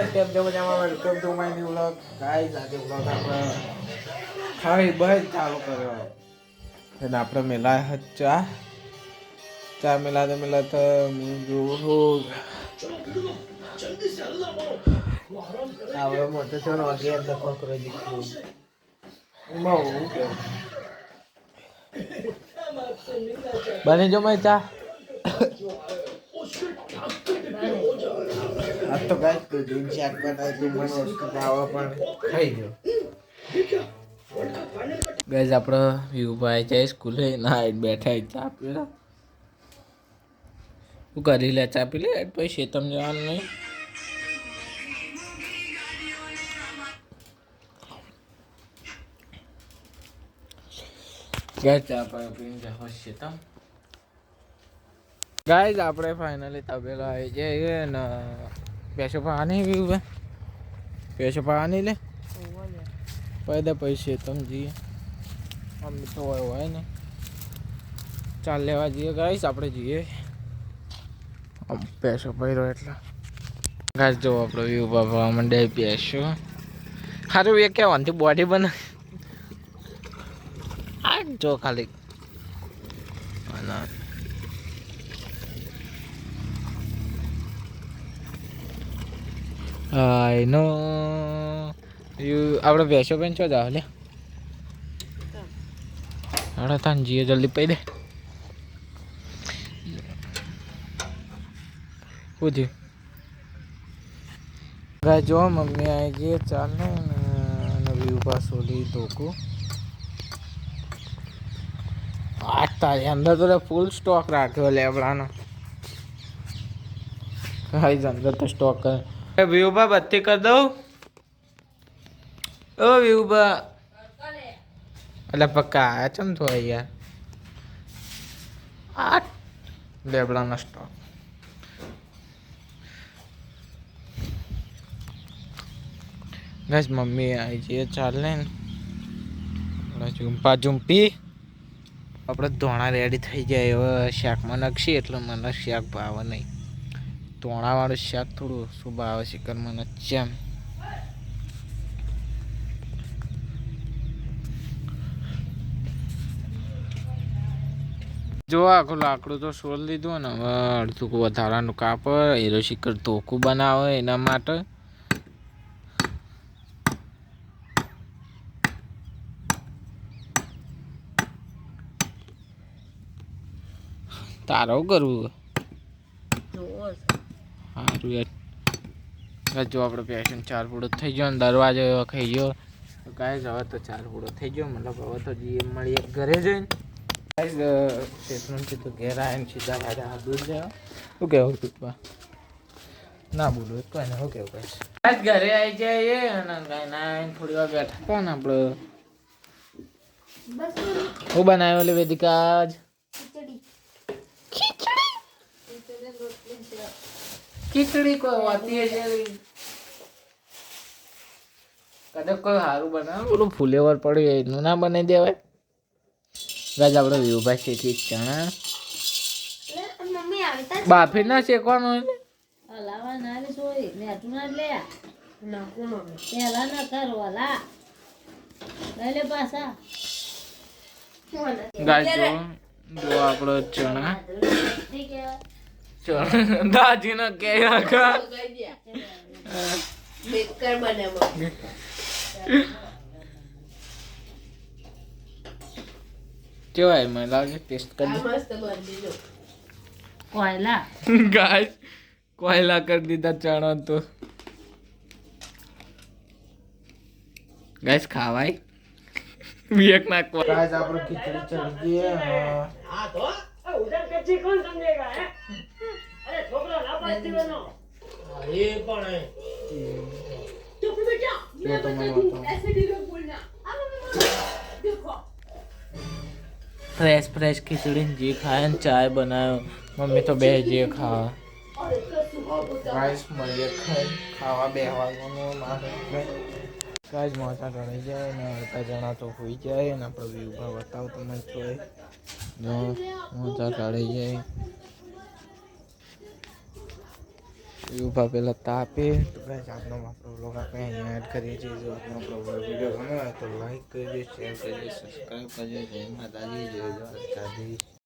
કેમ છો મજામાં welcome to my new vlog guys આજે વ્લોગ આપણે ખાઈ બસ ચાલુ કર્યો. અને આપણે મેલા હત ચા. ચા મિલાતે મિલાતે હું જોઉં આપણે મોટો છો ને વાગે અંદર કોકરો બહુ કેવું જો મેં ચા. આ તો ગાઈસ તો જીન શાક બનાવ્યું મને વસ્તુ ખાવા પણ ખાઈ ગયો ગાઈસ આપણે યુભાઈ જાય સ્કૂલે ના બેઠા ચા પીલા તું કરી લે ચા પી લે પછી શેતમ જવાનું નહીં. ગાય ગાઈઝ, આપણે ફાઇનલી તબેલો આવી જઈએ ને. પેસો પાણી પીવું પેસો પાણી લે પૈદા પૈસે તમે જઈએ અમે તો હોય ને ચાલ લેવા જઈએ ગાઈશ આપણે જઈએ આમ પહેરો એટલે ગાઈસ જો આપણો વ્યૂ બાબા મંડે પેશો સારું એ કહેવાથી બોડી બને આ જો ખાલી અને નો યુ આપણે બેસો બેન છો જાવ લે. હાડો તાન જીએ જલ્દી પઈ દે. પૂછ્યું ગાય જો મમ્મી આવી ગઈ, ચાલે ને વ્યૂ પાસ ઓલી ધોકું. આ તારી અંદર તો ફૂલ સ્ટોક રાખ્યો લેબડાનો ગાઈઝ અંદર તો સ્ટોક કરે વ્યુબા બત્તી કરી દઉં. ઓ વ્યુબા એટલે પક્કા આયા ચમ તો યાર આ લેબડાનો સ્ટોક બસ મમ્મી આવી જઈએ ચાલે ને ઝુંપા ઝુંપી. આપણે ધોણા રેડી થઈ જાય હવે શાકમાં નાખશી એટલે મને શાક ભાવે નહીં. ધોણાવાળું શાક થોડું શું ભાવે છે મને ચેમ જો આખું લાકડું તો સોલ લીધું ને હવે અડધું વધારાનું કાપડ એરો શિખર ધોકું બનાવે એના માટે. તારો કરવું. સારું યાર. જો આપણે પેશન ચાર પૂડો થઈ ગયો ને દરવાજો એવો ખાઈ ગયો. ગાઈઝ હવે તો ચાર પૂડો થઈ ગયો. મતલબ હવે તો જીએ મળીએ ઘરે જઈને. ગાઈઝ સ્ટેશનથી તો ઘેર આવીને સીધા હાથ દૂર જાય શું કહેવું ટૂંકમાં ના બોલું કોઈ ને શું કહેવું કહીશ આજ ઘરે આવી જઈએ અને ગાય ના આવીને થોડી વાર બેઠા હતા ને આપણે હું બનાવ્યો લે વેદિકા આજ? ખીચડી. કોઈ વાતી છે કદાચ કોઈ સારું બનાવે. પેલું ફુલેવર પડ્યું એનું ના બનાવી દેવાય. ગાજ આપણે વિવભાઈ શેકી ચણા. મમ્મી આવતા બાફી ના શેકવાનું હોય હલાવા ના લે સોય. નેટું ના લે. નાખું મમ્મી. પેલા ના કર વાલા લે પાછા. ગાજ જો જો આપણો ચણા. ચણા દાજી ના કે આખા બેકાર કેવાય મને લાગે ટેસ્ટ કરી મસ્ત બની કોયલા. ગાય કોયલા કરી દીધા ચણા તો. ગાઈસ ખાવાય. વિવેક નાખવા ગાઈસ આપણે ખીચડી ચડી ગઈ ફ્રેશ ફ્રેશ ખીચડી જે ખાય ને ચાય બનાવ્યો. મમ્મી તો બે જે ખાવા. ગાઈસ મળીએ ખાઈ ખાવા બેહવાનું મારે ગાઈસ મોટા ચડાઈ જાય ને અડધા જણા તો હોઈ જાય ને આપણે વ્યૂ બતાવ બતાવતો મને જોઈ. જો જાય. યુભા પેલા તાપે તો ગાઈસ, આજનો આપણો વ્લોગ આપણે અહીંયા એડ કરીએ છીએ. જો આપનો આપણો વીડિયો ગમ્યો હોય તો લાઈક કરજો શેર કરજો સબસ્ક્રાઈબ કરજો જય માતાજી, જય દ્વારકાધીશ.